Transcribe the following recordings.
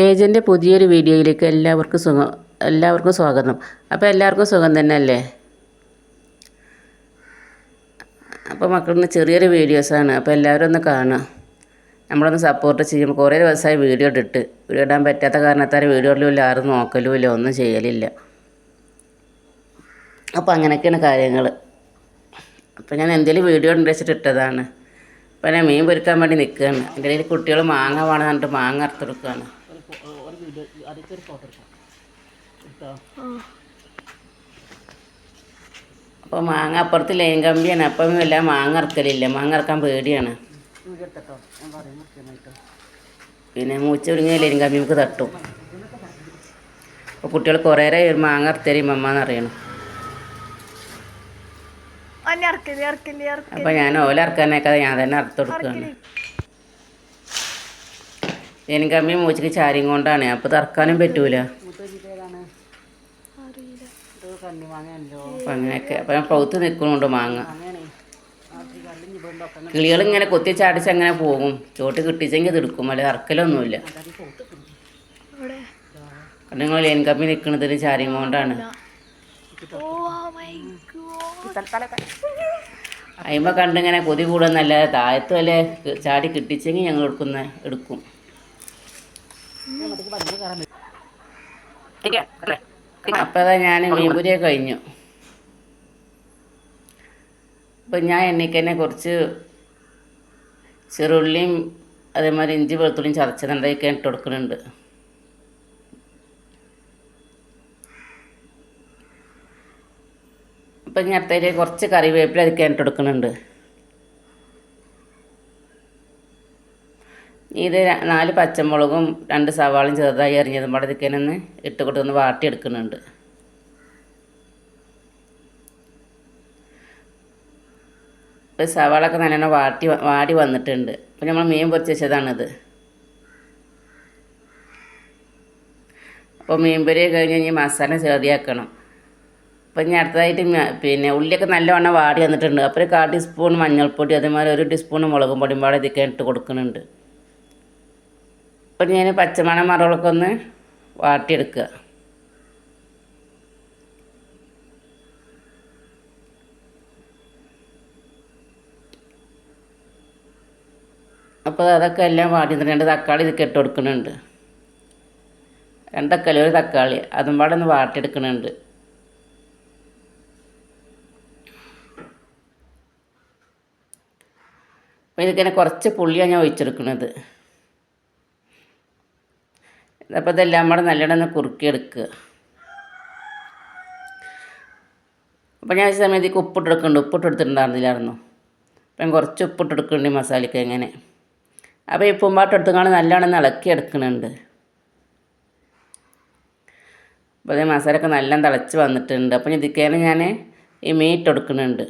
കേജന്റെ പുതിയൊരു വീഡിയോയിലേക്ക് എല്ലാവർക്കും സുഖം എല്ലാവർക്കും സ്വാഗതം. അപ്പോൾ എല്ലാവർക്കും സുഖം തന്നെ അല്ലേ അപ്പോൾ മക്കളിന്ന് ചെറിയൊരു വീഡിയോസാണ്. അപ്പോൾ എല്ലാവരും ഒന്ന് കാണുക. നമ്മളൊന്ന് സപ്പോർട്ട് ചെയ്യും. കുറേ ദിവസമായി വീഡിയോ ഇട്ടിട്ട്. വീഡിയോ ഇടാൻ പറ്റാത്ത കാരണത്താൽ വീഡിയോ ഇടലുമില്ല ആരും നോക്കലുമില്ല ഒന്നും ചെയ്യലില്ല. അപ്പോൾ അങ്ങനെയൊക്കെയാണ് കാര്യങ്ങൾ അപ്പോൾ ഞാൻ എന്തെങ്കിലും വീഡിയോ ഉണ്ടെച്ചിട്ട് ഇട്ടതാണ്. അപ്പോൾ ഞാൻ മീൻ പൊരിക്കാൻ വേണ്ടി നിൽക്കുകയാണ് എന്റെ ഇടയിൽ കുട്ടികൾ മാങ്ങ വേണം പറഞ്ഞിട്ട് മാങ്ങ അറുത്തെടുക്കുകയാണ് അപ്പോൾ മാങ്ങ അപ്പുറത്ത് ലൈൻ കമ്പിയാണ്. അപ്പം എല്ലാം മാങ്ങ ഇറക്കലില്ല മാങ്ങ ഇറക്കാൻ പേടിയാണ്. പിന്നെ മൂച്ച ഒരുങ്ങിയ ലൈൻ കമ്പി നമുക്ക് തട്ടും. അപ്പോൾ കുട്ടികൾ കുറേ ഒരു മാങ്ങ ഇറത്തരി മമ്മാന്ന് അറിയണം അപ്പോൾ ഞാൻ ഓല ഇറക്കാനേക്കാതെ ഞാൻ തന്നെ അറുത്ത് കമ്പി മൂച്ചക്ക് ചാരിയും കൊണ്ടാണ്. അപ്പോൾ തറക്കാനും പറ്റൂല. അപ്പം അങ്ങനെയൊക്കെ. അപ്പം ഞാൻ പൗത്ത് നിൽക്കുന്നുണ്ട് മാങ്ങ. കിളികൾ ഇങ്ങനെ കൊത്തി ചാടിച്ച് അങ്ങനെ പോകും. ചോട്ട് കിട്ടിച്ചെങ്കിൽ തിടുക്കും. അല്ലെ ഇറക്കലൊന്നുമില്ല നിങ്ങൾ ലൈൻ കമ്പി നിൽക്കുന്നതിന് ചാരിയും കൊണ്ടാണ്. അയിമ കണ്ടിങ്ങനെ കൊതി കൂടുന്നല്ലാതെ താഴത്തും വല്ല ചാടി കിട്ടിച്ചെങ്കിൽ ഞങ്ങൾ എടുക്കുന്ന എടുക്കും. അപ്പം അതാ ഞാൻ മീൻപുരിയെ കഴിഞ്ഞു. അപ്പം ഞാൻ എണ്ണിക്കനെ കുറച്ച് ചെറുള്ളിയും അതേമാതിരി ഇഞ്ചി വെളുത്തുള്ളിയും ചതച്ചതുണ്ടാക്കി ഇട്ട് കൊടുക്കുന്നുണ്ട്. അപ്പം ഞാൻ അടുത്തതിലേക്ക് കുറച്ച് കറിവേപ്പില അതൊക്കെ ഇട്ട് കൊടുക്കുന്നുണ്ട്. ഇത് നാല് പച്ചമുളകും രണ്ട് സവാളയും ചെറുതായി അറിഞ്ഞതും പാടെ ഇതൊക്കെ ഒന്ന് ഇട്ട് കൊടുത്തൊന്ന് വാട്ടിയെടുക്കുന്നുണ്ട്. ഇപ്പോൾ സവാളൊക്കെ നല്ലോണം വാട്ടി വാടി വന്നിട്ടുണ്ട്. അപ്പോൾ നമ്മൾ മീൻ പൊരിച്ച് വെച്ചതാണിത്. അപ്പോൾ മീൻ പൊരി കഴിഞ്ഞ് കഴിഞ്ഞാൽ മസാല ചേർത്തിയാക്കണം. അപ്പം ഞാൻ അടുത്തതായിട്ട് പിന്നെ ഉള്ളിയൊക്കെ നല്ലവണ്ണം വാടി വന്നിട്ടുണ്ട്. അപ്പോൾ ഒരു കാൽ ടീസ്പൂൺ മഞ്ഞൾപ്പൊടി അതേമാതിരി ഒരു ടീസ്പൂൺ മുളകും പൊടിയും പാടെ ഇതൊക്കെ ഇട്ട് കൊടുക്കുന്നുണ്ട്. അപ്പം ഞാൻ പച്ചമണം മറകളൊക്കെ ഒന്ന് വാട്ടിയെടുക്കുക. അപ്പോൾ അതൊക്കെ എല്ലാം വാടി രണ്ട് തക്കാളി ഇത് ഇട്ട് കൊടുക്കുന്നുണ്ട്. രണ്ട് തക്കാളി ഒരു തക്കാളി. അതും പാടെ ഒന്ന് വാട്ടിയെടുക്കുന്നുണ്ട്. അപ്പോൾ ഇതിങ്ങനെ കുറച്ച് പുള്ളിയാണ് ഞാൻ ഒഴിച്ചെടുക്കുന്നത്. അപ്പോൾ ഇതെല്ലാം കൂടെ നല്ലോണം ഒന്ന് കുറുക്കിയെടുക്കുക അപ്പോൾ ഞാൻ ഈ സമയത്തേക്ക് ഉപ്പിട്ടെടുക്കുന്നുണ്ട് ഉപ്പിട്ടെടുത്തിട്ടുണ്ടായിരുന്നില്ലായിരുന്നു അപ്പം ഞാൻ കുറച്ച് ഉപ്പിട്ട് എടുക്കുന്നുണ്ട് ഈ മസാലയ്ക്ക് എങ്ങനെ. അപ്പോൾ ഈ ഉപ്പുമ്പാട്ട് എടുത്തുകൊണ്ട് നല്ലോണം ഇളക്കി എടുക്കുന്നുണ്ട് അപ്പോൾ അതേ മസാലയൊക്കെ നല്ല തിളച്ച് വന്നിട്ടുണ്ട്. അപ്പം ഇതിക്കേനെ ഞാൻ ഈ മീറ്റ് എടുക്കുന്നുണ്ട്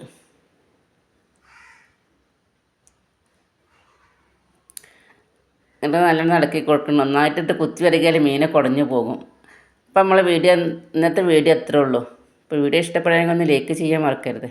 എന്നിട്ട് നല്ലോണം ഇളക്കി കൊടുക്കണം. നന്നായിട്ടിട്ട് കുത്തി വരകിയാൽ മീനെ കുടഞ്ഞു പോകും. അപ്പം നമ്മളെ വീഡിയോ ഇന്നത്തെ വീഡിയോ അത്രേ ഉള്ളൂ. അപ്പോൾ വീഡിയോ ഇഷ്ടപ്പെടുകയാണെങ്കിൽ ഒന്ന് ലൈക്ക് ചെയ്യാൻ മറക്കരുത്.